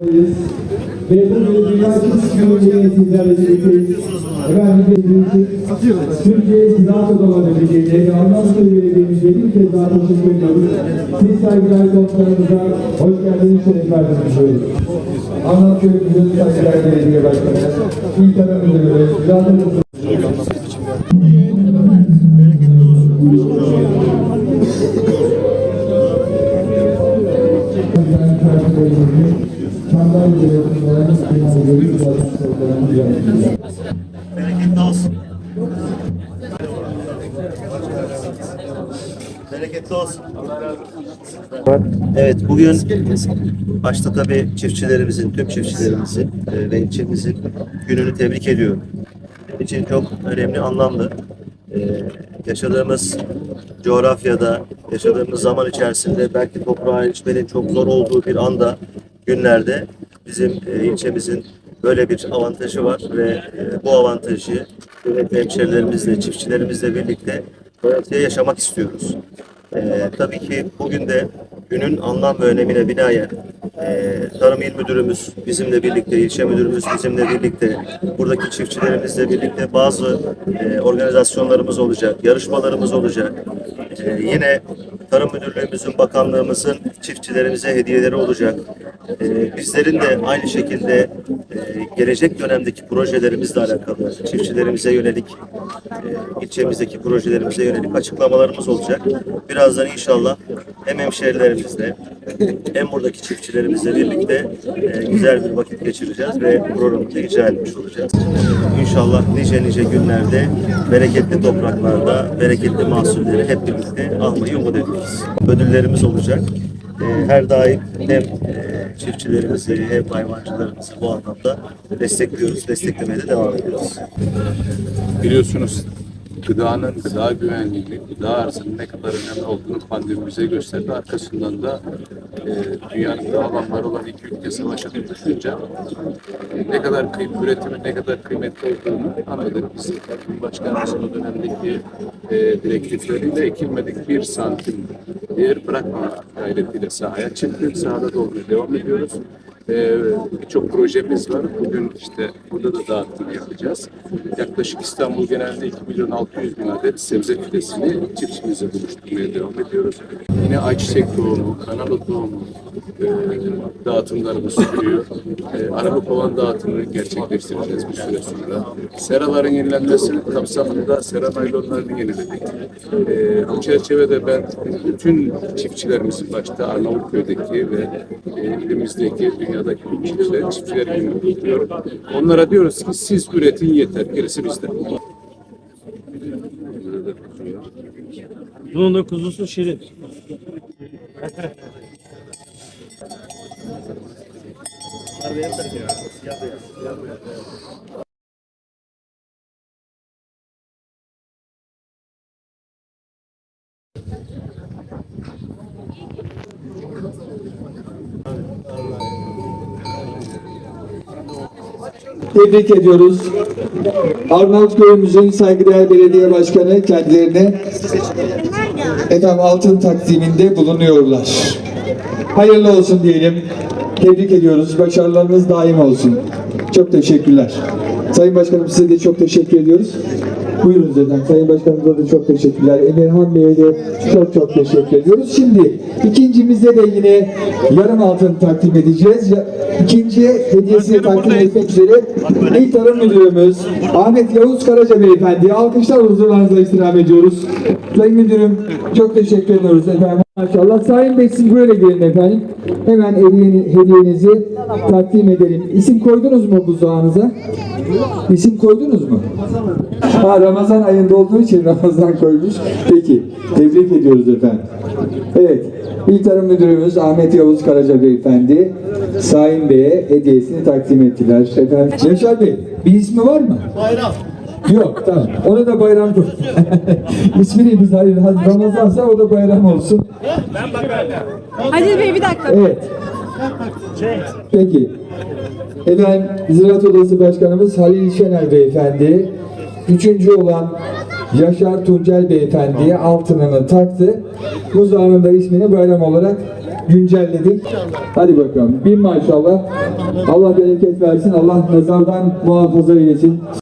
Dünya Çift Günü'nde sizlerle birlikteyiz. Efendim dediğiniz Türkiye Ziraat Odaları Birliği'ne ve Belediye'mize bir kez daha teşekkür ediyoruz. Siz saygılar konuklarımıza hoş geldiniz, şeref verdiniz diyoruz. Anlatköy Müdürü Saygılar Belediye Başkanı, İl Tarım Müdürü, Ziraat Odası Bereketli olsun. Bereketli olsun. Evet bugün başta tabii çiftçilerimizin, tüm çiftçilerimizin e, ve ilçemizin gününü tebrik ediyorum. Benim için çok önemli, anlamlı. E, yaşadığımız coğrafyada, yaşadığımız zaman içerisinde belki toprağa erişmenin çok zor olduğu bir anda, günlerde bizim e, ilçemizin böyle bir avantajı var ve e, bu avantajı hemşerilerimizle, çiftçilerimizle birlikte doyasıya yaşamak istiyoruz. E, tabii ki bugün de günün anlam ve önemine binaen e, Tarım İl Müdürümüz bizimle birlikte, ilçe müdürümüz bizimle birlikte, buradaki çiftçilerimizle birlikte bazı e, organizasyonlarımız olacak, yarışmalarımız olacak. E, yine Tarım Müdürlüğümüzün, bakanlığımızın çiftçilerimize hediyeleri olacak. E, bizlerin de aynı şekilde e, gelecek dönemdeki projelerimizle alakalı, çiftçilerimize yönelik, e, ilçemizdeki projelerimize yönelik açıklamalarımız olacak. Birazdan inşallah hem hemşehrilerimizle hem buradaki çiftçilerimizle birlikte e, güzel bir vakit geçireceğiz ve programı da icra etmiş olacağız. İnşallah nice nice günlerde bereketli topraklarda bereketli mahsulleri hep birlikte almayı umut ediyoruz. Ödüllerimiz olacak. E, her daim hem e, çiftçilerimizi hem hayvancılarımızı bu anlamda destekliyoruz, desteklemeye de devam ediyoruz. Biliyorsunuz gıdanın, gıda güvenliği, gıda arzının ne kadar önemli olduğunu pandemi bize gösterdi. Arkasından da e, dünyanın gıda alanları olan iki ülke savaşa dönüşünce e, ne kadar kıyım, üretimin ne kadar kıymetli olduğunu anladık. Biz Cumhurbaşkanımızın o dönemdeki e, direktifleriyle ekilmedik bir santim yer bırakmamak gayretiyle sahaya çıktık. Sahada dolmaya devam ediyoruz. Ee, birçok projemiz var. Bugün işte burada da dağıtım yapacağız. Yaklaşık İstanbul genelinde 2 milyon 600 bin adet sebze fidesini çiftçimizle buluşturmaya devam ediyoruz. Yine ayçiçek tohumu, kanalı tohumu e, dağıtımlarımız sürüyor. E, araba kovan dağıtımını gerçekleştireceğiz bir süre sonra. Seraların yenilenmesi kapsamında sera naylonlarını yeniledik. E, bu çerçevede ben bütün çiftçilerimizin başta Arnavutköy'deki ve e, ilimizdeki, dünyadaki bütün çiftçiler, çiftçiler gününü kutluyorum. Onlara diyoruz ki siz üretin yeter, gerisi bizde. Bunun da kuzusu şirin. Tebrik ediyoruz. Arnavutköy'ümüzün saygıdeğer belediye başkanı kendilerine efendim altın takdiminde bulunuyorlar. Hayırlı olsun diyelim. Tebrik ediyoruz. Başarılarınız daim olsun. Çok teşekkürler. Sayın Başkanım size de çok teşekkür ediyoruz. Buyurun zaten. Sayın Başkanımıza da çok teşekkürler. Emirhan Bey'e de çok çok teşekkür ediyoruz. Şimdi ikincimizde de yine yarım altın takdim edeceğiz. İkinci hediyesini takdim etmek üzere İl Tarım Müdürümüz Ahmet Yavuz Karaca Beyefendi alkışlar huzurlarınıza istirham ediyoruz. Sayın Müdürüm çok teşekkür ediyoruz efendim. Maşallah. Sayın Bey siz böyle gelin efendim. Hemen hediyeni- hediyenizi takdim edelim. İsim koydunuz mu buzdağınıza? İsim koydunuz mu? Ha, Ramazan ayında olduğu için Ramazan koymuş. Peki. Tebrik ediyoruz efendim. Evet. İl Tarım Müdürümüz Ahmet Yavuz Karaca Beyefendi Sayın Bey'e hediyesini takdim ettiler. Efendim, Yaşar Bey bir ismi var mı? Bayram. Yok tamam. Ona da bayram koy. İsmini biz hayır. Ramazansa o da bayram olsun. Hadi Bey bir dakika. Evet. Peki. Efendim Ziraat Odası Başkanımız Halil Şener Beyefendi, üçüncü olan Yaşar Tuncel Beyefendi'ye altınını taktı. Buzdağının da ismini bayram olarak güncelledik. Hadi bakalım. Bin maşallah. Allah bereket versin. Allah nazardan muhafaza eylesin.